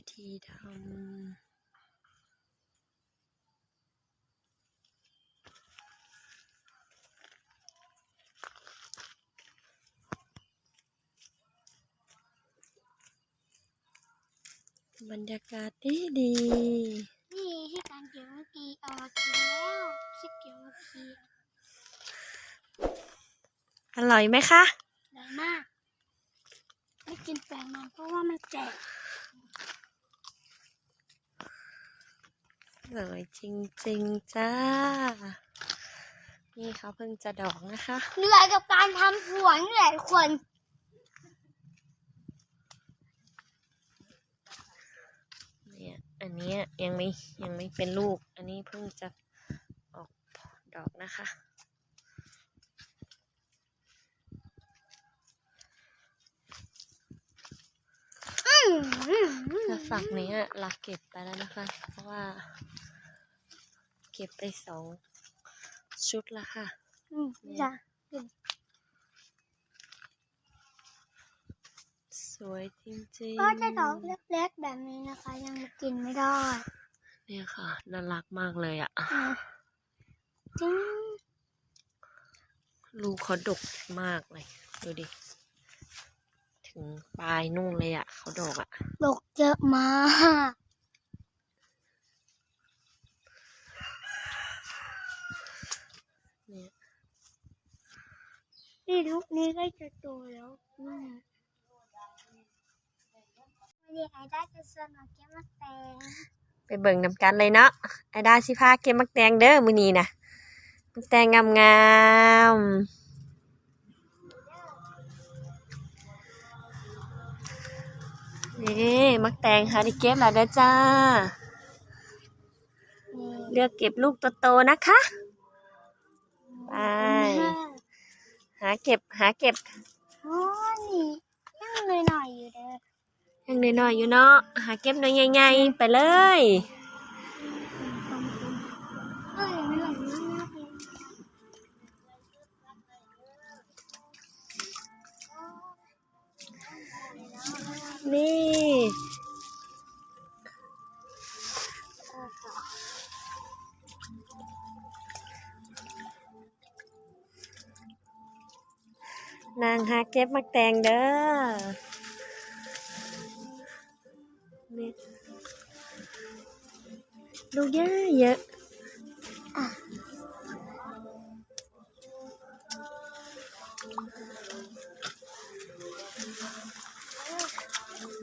วิธีทำบรรยากาศดีดี นี่ที่การเกี่ยวเมื่อกี้เอามากินแล้วที่เกี่ยวเมื่อกี้อร่อยไหมคะได้มาก ไม่กินแปลงมันเพราะว่ามันแจก อร่อยจริงๆจ้า นี่เขาเพิ่งจะดอกนะคะเหนื่อยกับการทำสวนเหนื่อยคนเนี่ยอันเนี้ยยังไม่ยังไม่เป็นลูก อันนี้เพิ่งจะออกดอกนะคะถ้าฝักนี้อะเราเก็บไปแล้วนะคะ เพราะว่าเก็บไปสองชุดละค่ะ อืมจ้ะสวยจริงก็จะดอกเล็กๆแบบนี้นะคะ ยังกินไม่ได้ๆเนี่ยค่ะ น่ารักมากเลยอะอะจริงลูกเขาดกมากเลย ดูดิ ถึงปลายนู่นเลยอะเขาดกอะดอกเยอะมาก เนี่ย นี่ลูกนี้ก็จะโตแล้วนะวันนี้ไอ้ด้จะสนุกเกมมาแตงไปเบิ่งนำกันเลยเนาะไอดาสิพาเก็บมักแตงเด้อมื้อนี้นะมักแตงงามๆนี่มักแตงค่ะที่เก็บแล้วเด้อจ้า เลือกเก็บลูกโตๆนะคะ ไป หาเก็บหาเก็บโอ้นี่ยังเลยหน่อยๆอยู่เด้อยังน้อยๆอยู่เนาะหาเก็บหน่อยใหญ่ๆไปเลย เอ้ยไม่หน่อยมากเลยนี่ นางหาเก็บมักแตงเด้อนี่ลูกเยอะเยอะอะ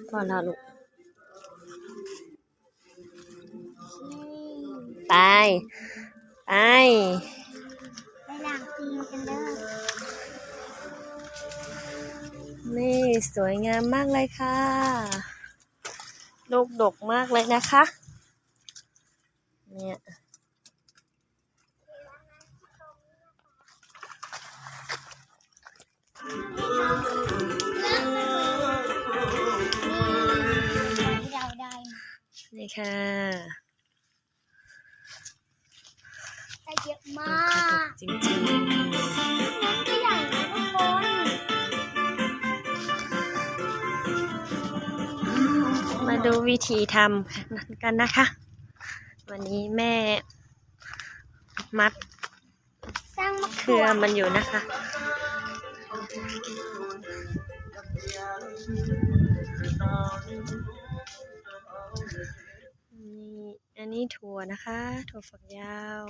พอแล้วลูก ไป ไป สวยงามมากเลยค่ะ ลูกดกมากเลยนะคะ เนี่ยที่เราได้มานี่ค่ะได้เยอะมาลูกเขาดกกจริงน้ ดูวิธีทำกันนะคะ วันนี้แม่มัดเคเขืรืออมันอยู่นะคะนี่อันนี้ถั่วนะคะ ถั่วฝักยาว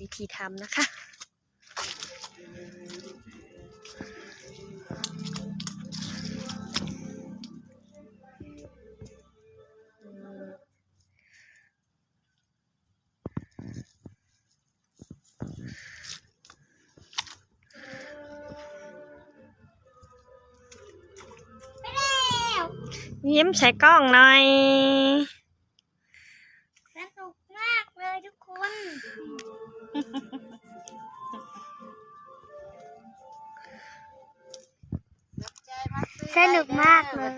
วิธีทำนะคะ ยิ้มใส่กล้องหน่อยสนุกมากเลยทุกคน สนุกมากเลย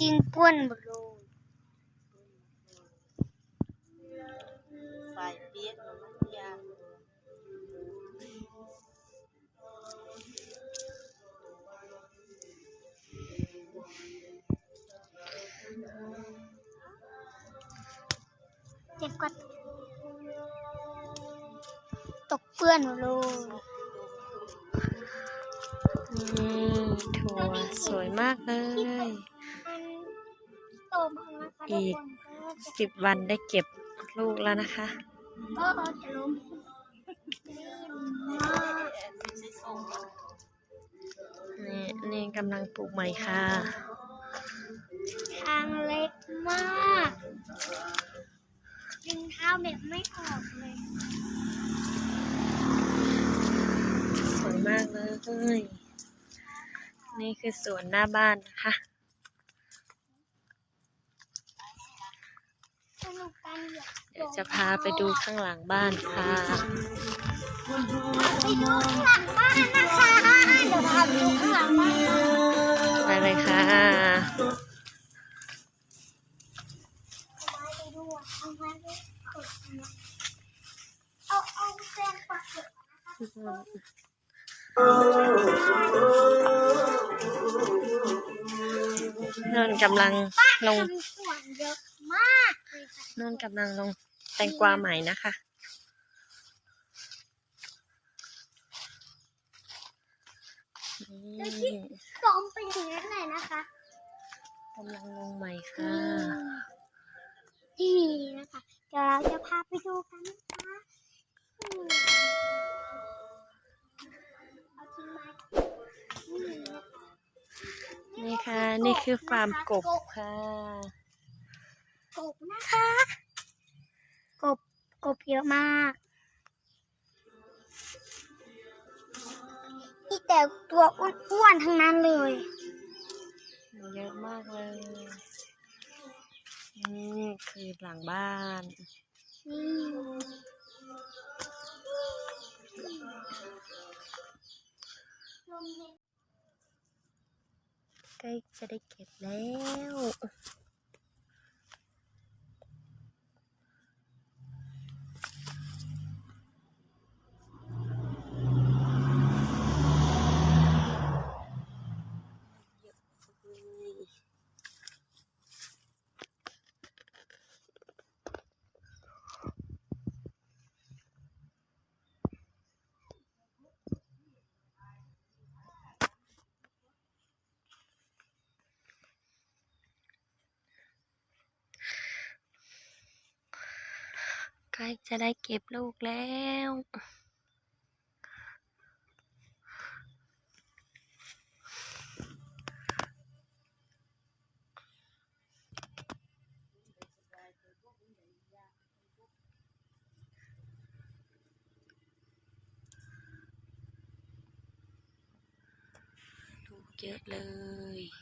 กินป้วนบลู เจ็บกว่าตกเปื้อนหมดเลยอืมถั่วสวยมากเลยมันโตมากนะคะอีทุกกคนก็จะสิบวันได้เก็บลูกแล้วนะคะ ก็จะล้มมากนี่นี่กำลังปลูกใหม่ค่ะ ดึงเท้าแบบไม่ออกเลยสวยมากเลย นี่คือสวนหน้าบ้านนะคะ สนุกกันอย่าเดี๋ยวจะพาไปดูข้างหลังบ้านค่ะไปดูข้างหลังบ้านนะคะ เดี๋ยวพาไปดูข้างหลังบ้านนะไปเลยค่ะ นะคะนนกำลังลงทำสวนเยอะมากเลยค่ะนนกำลังลงแตงกวาใหม่นะคะนี่สอมไปถึงนั้นไหนนะคะกำลังลงใหม่ค่ะนี่นะคะ เดี๋ยวเราจะพาไปดูกันนะคะ นี่นะคะนี่ค่ะ นี่คือฟาร์มกบค่ะ กบนะคะ กบ กบเยอะมากอีแต่ตัวอ้วนๆทั้งนั้นเลย เยอะมากเลย นี่คือหลังบ้าน นี่ลมเย็น ใกล้ จะได้เก็บแล้ว ล้จะได้เก็บลูกแล้ว ลูกเยอะเลย